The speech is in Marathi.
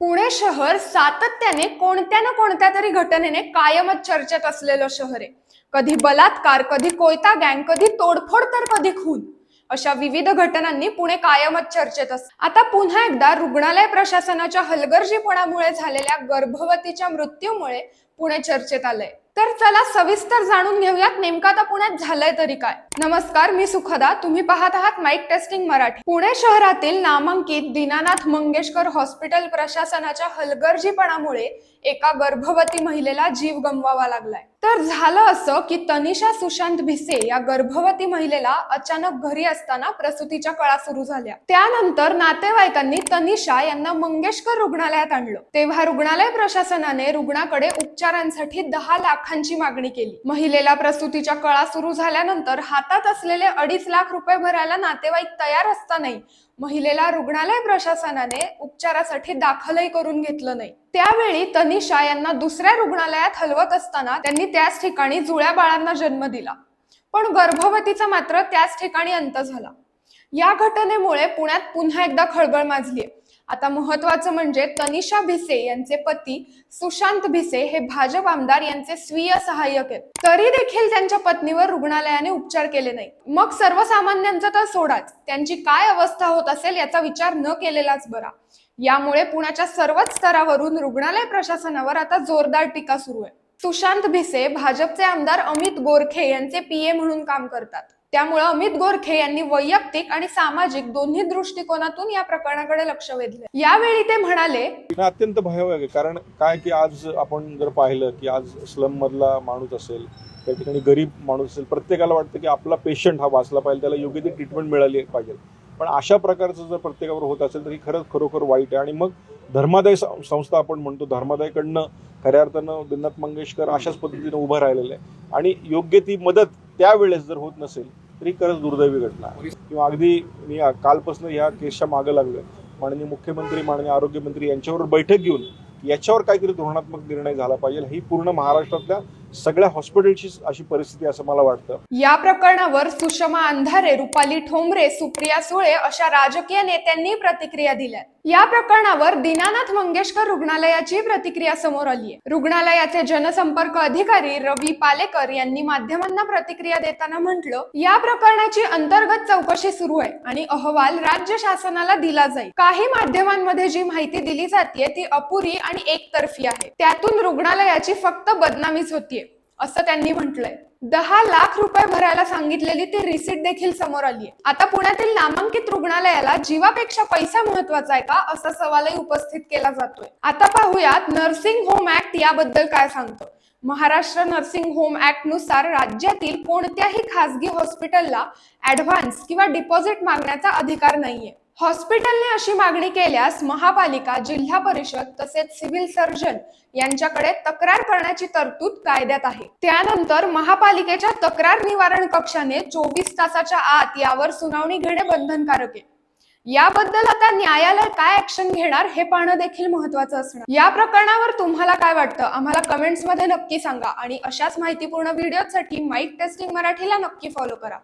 पुणे शहर सातत्याने कोणत्या ना कोणत्या तरी घटनेने कायमच चर्चेत असलेलं शहर आहे. कधी बलात्कार कधी कोयता गँग कधी तोडफोड तर कधी खून. अशा विविध घटनांनी पुणे कायमच चर्चेत असत आता पुन्हा एकदा रुग्णालय प्रशासनाच्या हलगर्जीपणामुळे झालेल्या गर्भवतीच्या मृत्यूमुळे पुणे चर्चेत आलंय. तर चला सविस्तर जाणून घेऊयात नेमका आता पुण्यात झालंय तरी काय. नमस्कार मी सुखदा. तुम्ही पाहत आहात माईक टेस्टिंग मराठी. पुणे शहरातील नामांकित दीनानाथ मंगेशकर हॉस्पिटल प्रशासनाच्या हलगर्जीपणामुळे एका गर्भवती महिलेला जीव गमवावा लागलाय. तर झालं असं की तनिषा सुशांत भिसे या गर्भवती महिलेला अचानक घरी असताना प्रसूतीच्या कळा सुरू झाल्या. त्यानंतर नातेवाईकांनी तनिषा यांना मंगेशकर रुग्णालयात आणलं. तेव्हा रुग्णालय प्रशासनाने रुग्णाकडे उपचारांसाठी दहा लाखांची मागणी केली. महिलेला प्रसूतीच्या कळा सुरू झाल्यानंतर हात हातात असलेले अडीच लाख रुपये भरायला नातेवाईक तयार असतानाही महिलेला रुग्णालय प्रशासनाने उपचारासाठी दाखलही करून घेतलं नाही. त्यावेळी तनिषा यांना दुसऱ्या रुग्णालयात हलवत असताना त्यांनी त्याच ठिकाणी जुळ्या बाळांना जन्म दिला. पण गर्भवतीचा मात्र त्याच ठिकाणी अंत झाला. या घटनेमुळे पुण्यात पुन्हा एकदा खळबळ माजली आता महत्वाचं म्हणजे तनिषा भिसे यांचे पती सुशांत भिसे हे भाजप आमदार यांचे स्वीय सहाय्यक आहेत. तरी देखील त्यांच्या पत्नीवर रुग्णालयाने उपचार केले नाही मग सर्वसामान्यांचा तर सोडाच. त्यांची काय अवस्था होत असेल याचा विचार न केलेलाच बरा. यामुळे पुण्याच्या सर्वच स्तरावरून रुग्णालय प्रशासनावर आता जोरदार टीका सुरू आहे. सुशांत भिसे भाजपचे आमदार अमित गोरखे यांचे पीए म्हणून काम करतात. त्यामुळे अमित गोरखे यांनी वैयक्तिक आणि सामाजिक दोन्ही दृष्टिकोनातून या प्रकरणाकडे लक्ष वेधले. यावेळी ते म्हणाले अत्यंत भयावह आहे कारण काय की आज आपण जर पाहिलं की आज स्लम मधला माणूस असेल त्या ठिकाणी गरीब माणूस असेल प्रत्येकाला वाटतं की आपला पेशंट हा वाचला पाहिजे त्याला योग्य ती ट्रीटमेंट मिळाली पाहिजे. पण अशा प्रकारचं जर प्रत्येकावर होत असेल तर ही खरंच खरोखर वाईट आहे. आणि मग धर्मादाय संस्था आपण म्हणतो धर्मादायकडनं खऱ्या अर्थानं दिनाथ मंगेशकर अशाच पद्धतीने उभं राहिलेलं आहे. आणि योग्य ती मदत त्यावेळेस जर होत नसेल तरी खरंच दुर्दैवी घटना. किंवा अगदी मी कालपासून ह्या केसच्या मागं लागलोय. माननीय मुख्यमंत्री माननीय आरोग्यमंत्री यांच्यावर बैठक घेऊन याच्यावर काहीतरी धोरणात्मक निर्णय झाला पाहिजे. ही पूर्ण महाराष्ट्रातल्या सगळ्या हॉस्पिटलची अशी परिस्थिती असं मला वाटतं. या प्रकरणावर सुषमा अंधारे रुपाली ठोंबरे सुप्रिया सुळे अशा राजकीय नेत्यांनी प्रतिक्रिया दिल्या. या प्रकरणावर दीनानाथ मंगेशकर रुग्णालयाची प्रतिक्रिया समोर आली आहे रुग्णालयाचे जनसंपर्क अधिकारी रवी पालेकर यांनी माध्यमांना प्रतिक्रिया देताना म्हटलं या प्रकरणाची अंतर्गत चौकशी सुरू आहे आणि अहवाल राज्य शासनाला दिला जाईल. काही माध्यमांमध्ये जी माहिती दिली जाते ती अपुरी आणि एकतर्फी आहे. त्यातून रुग्णालयाची फक्त बदनामीच होती असं त्यांनी म्हटलंय. दहा लाख रुपये भरायला सांगितलेली ती रिसीट देखील समोर आली आहे. आता पुण्यातील नामांकित रुग्णालयाला जीवापेक्षा पैसा महत्त्वाचा आहे का? असा सवालही उपस्थित केला जातोय. आता पाहूयात नर्सिंग होम ऍक्ट याबद्दल काय सांगतो. महाराष्ट्र नर्सिंग होम ऍक्टनुसार राज्यातील कोणत्याही खासगी हॉस्पिटलला ऍडव्हान्स किंवा डिपॉझिट मागण्याचा अधिकार नाहीये. हॉस्पिटलने अशी मागणी केल्यास महापालिका जिल्हा परिषद तसेच सिव्हिल सर्जन यांच्याकडे तक्रार करण्याची तरतूद कायद्यात आहे. त्यानंतर महापालिकेच्या तक्रार निवारण कक्षाने चोवीस तासाच्या आत यावर सुनावणी घेणे बंधनकारक आहे. याबद्दल आता न्यायालय काय ऍक्शन घेणार हे पाहणं देखील महत्वाचं असणार. या प्रकरणावर तुम्हाला काय वाटतं? आम्हाला कमेंट्समध्ये नक्की सांगा आणि अशाच माहितीपूर्ण व्हिडिओसाठी माईक टेस्टिंग मराठीला नक्की फॉलो करा.